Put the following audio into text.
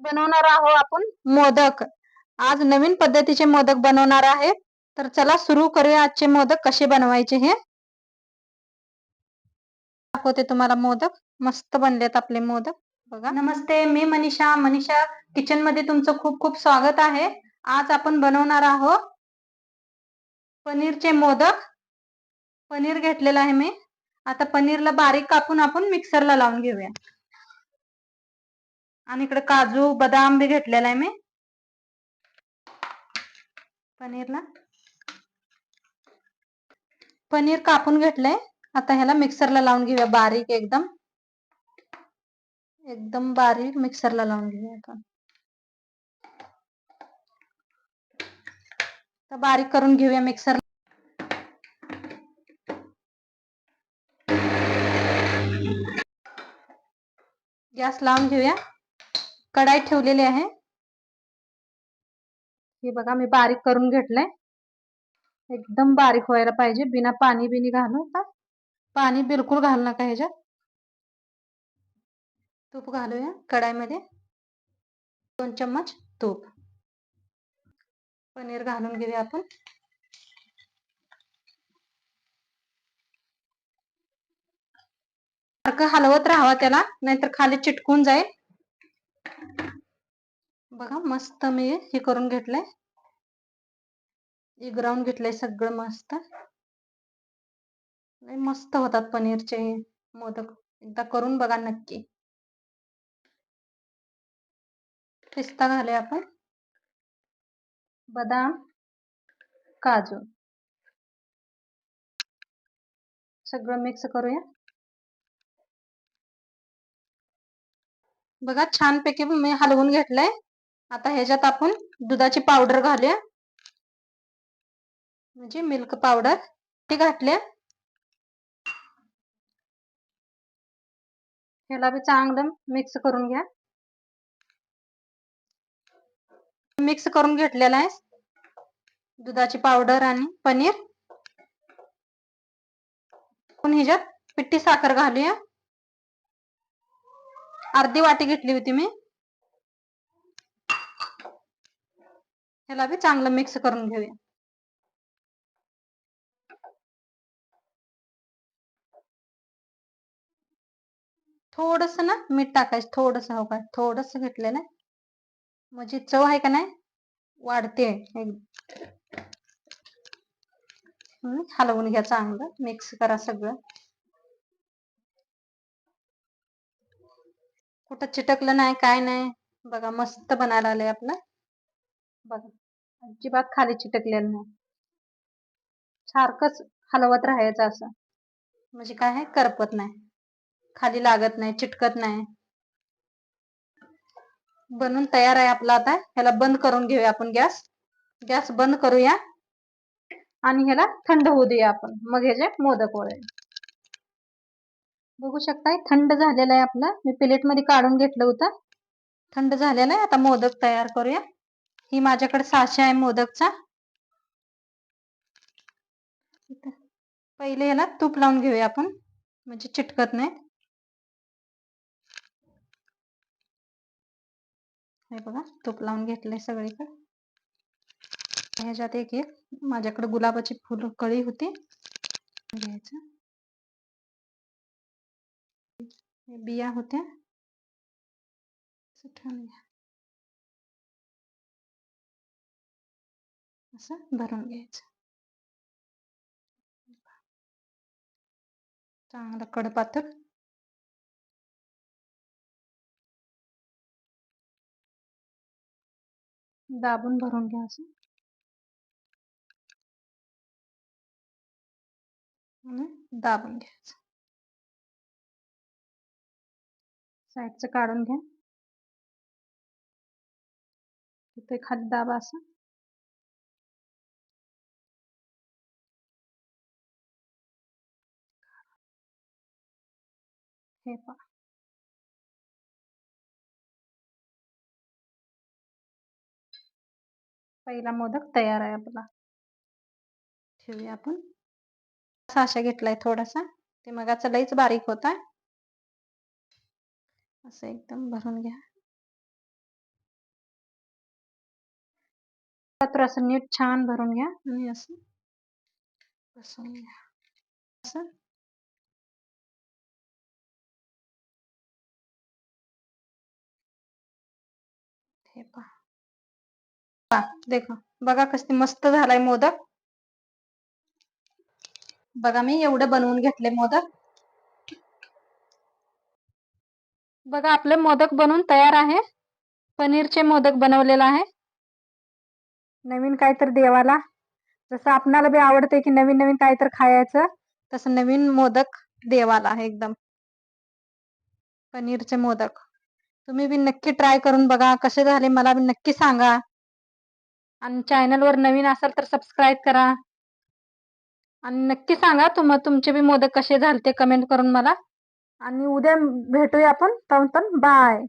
बनवणार आहोत आपण मोदक. आज नवीन पद्धतीचे मोदक बनवणार आहे. तर चला सुरू करूया आजचे मोदक कसे बनवायचे हे. दाखवते तुम्हाला मोदक. मस्त बनलेत आपले मोदक. बघा. नमस्ते मी मनीषा. मनीषा किचनमध्ये तुमचं खूप खूप स्वागत आहे. आज आपण बनवणार आहोत पनीरचे मोदक. पनीर घेतलेलं आहे मी. आता पनीरला बारीक कापून आपण मिक्सरला लावून घेऊया. इकडे काजू, बदाम बी घेतलेला मी. पनीरला. पनीर कापून घेतलंय. आता ह्याला मिक्सरला लावून घेऊया बारीक एकदम. एकदम बारीक मिक्सरला लावून घेऊया आपण तर बारीक करून घेऊया मिक्सर. गॅस लावून घेऊया. कढाई ठेवलेली आहे. हे बघा मी बारीक करून घेतलंय. एकदम बारीक व्हायला पाहिजे. बिना पाणी बिनी घालू पाणी बिलकुल घालू नका ह्याच्यात. तूप घालूया कढाईमध्ये. दोन चम्मच तूप. पनीर घालून घेऊया आपण. सारखं हलवत राहावा त्याला नाहीतर खाली चिटकून जाईल. बघा, मस्त मी हे करून घेतलंय. इग्रावून घेतलंय मस्त. मस्त होतात पनीरचे मोदक. एकदा बघा नक्की. पिस्ता घाले आपण. बदाम, काजू. सगळं मिक्स करूया. बघा, छानपैकी मी हलवून घेतलंय. आता ह्याच्यात आपण दुधाची पावडर घालूया. म्हणजे मिल्क पावडर ते घातल्या ह्याला बी चांगलं मिक्स करून घ्या. मिक्स करून घेतलेला आहे. दुधाची पावडर आणि पनीर. पण ह्याच्यात पिठी साखर घालूया. अर्धी वाटी घेतली होती मी. ह्याला बी चांगलं मिक्स करून घेऊया. थोडस ना मीठ टाकायचं थोडस हो काय थोडस ना? म्हणजे चव आहे का नाही? वाढते हलवून घ्या चांगलं. मिक्स करा सगळं. कुठं चिटकलं नाही काय नाही. बघा मस्त बनायला आलंय आपलं. बघा अजिबात खाली चिटकलेलं नाही. सारखंच हलवत राहायचं असं. म्हणजे काय आहे? करपत नाही. खाली लागत नाही चिटकत नाही. बनून तयार आहे आपला आता. ह्याला बंद करून घेऊया आपण गॅस. गॅस बंद करूया. आणि ह्याला थंड होऊ देऊया आपण. मग ह्याचे मोदक वळेल बघू शकताय थंड झालेलं आहे आपलं. मी प्लेटमध्ये काढून घेतलं होतं. थंड झालेलं आहे. आता मोदक तयार करूया. ही माझ्याकडे साशा आहे मोदकचा. पहिले ह्याला तूप लावून घेऊया आपण. चिटकत नाही. हे बघा, तूप एक एक होती. बिया होत्या. असं भरून घ्यायचं. चांगलं कडपातळ. दाबून भरून घ्या असं. दाबून घ्यायचं. साईडचं काढून घ्या. तिथे खाली दाबा असं. हे पहा पहिला मोदक तयार आहे आपला. ठेवूया आपण. अशा घेतलाय थोडासा. ते मगाचा लईच बारीक होता. असं एकदम भरून घ्या. पत्र असं नीट छान भरून घ्या. आणि असं बसवून घ्या. असं. हे पहा. पहा, बघा कसं मस्त झालाय मोदक. बघा मी एवढं बनवून घेतले मोदक. बघा आपले मोदक बनवून तयार आहे. पनीरचे मोदक बनवलेला आहे. नवीन काहीतरी देवाला. जसं आपणाला बी आवडते की नवीन नवीन काहीतरी खायचं तसं नवीन मोदक देवाला आहे एकदम. पनीरचे मोदक. तुम्ही बी नक्की ट्राय करून बघा कसे झाले मला बी नक्की सांगा. आणि चॅनलवर नवीन असाल तर सबस्क्राईब करा. आणि नक्की सांगा तुम तुमचे बी मोदक कसे झाले ते कमेंट करून मला. आणि उद्या भेटूया आपण. तर बाय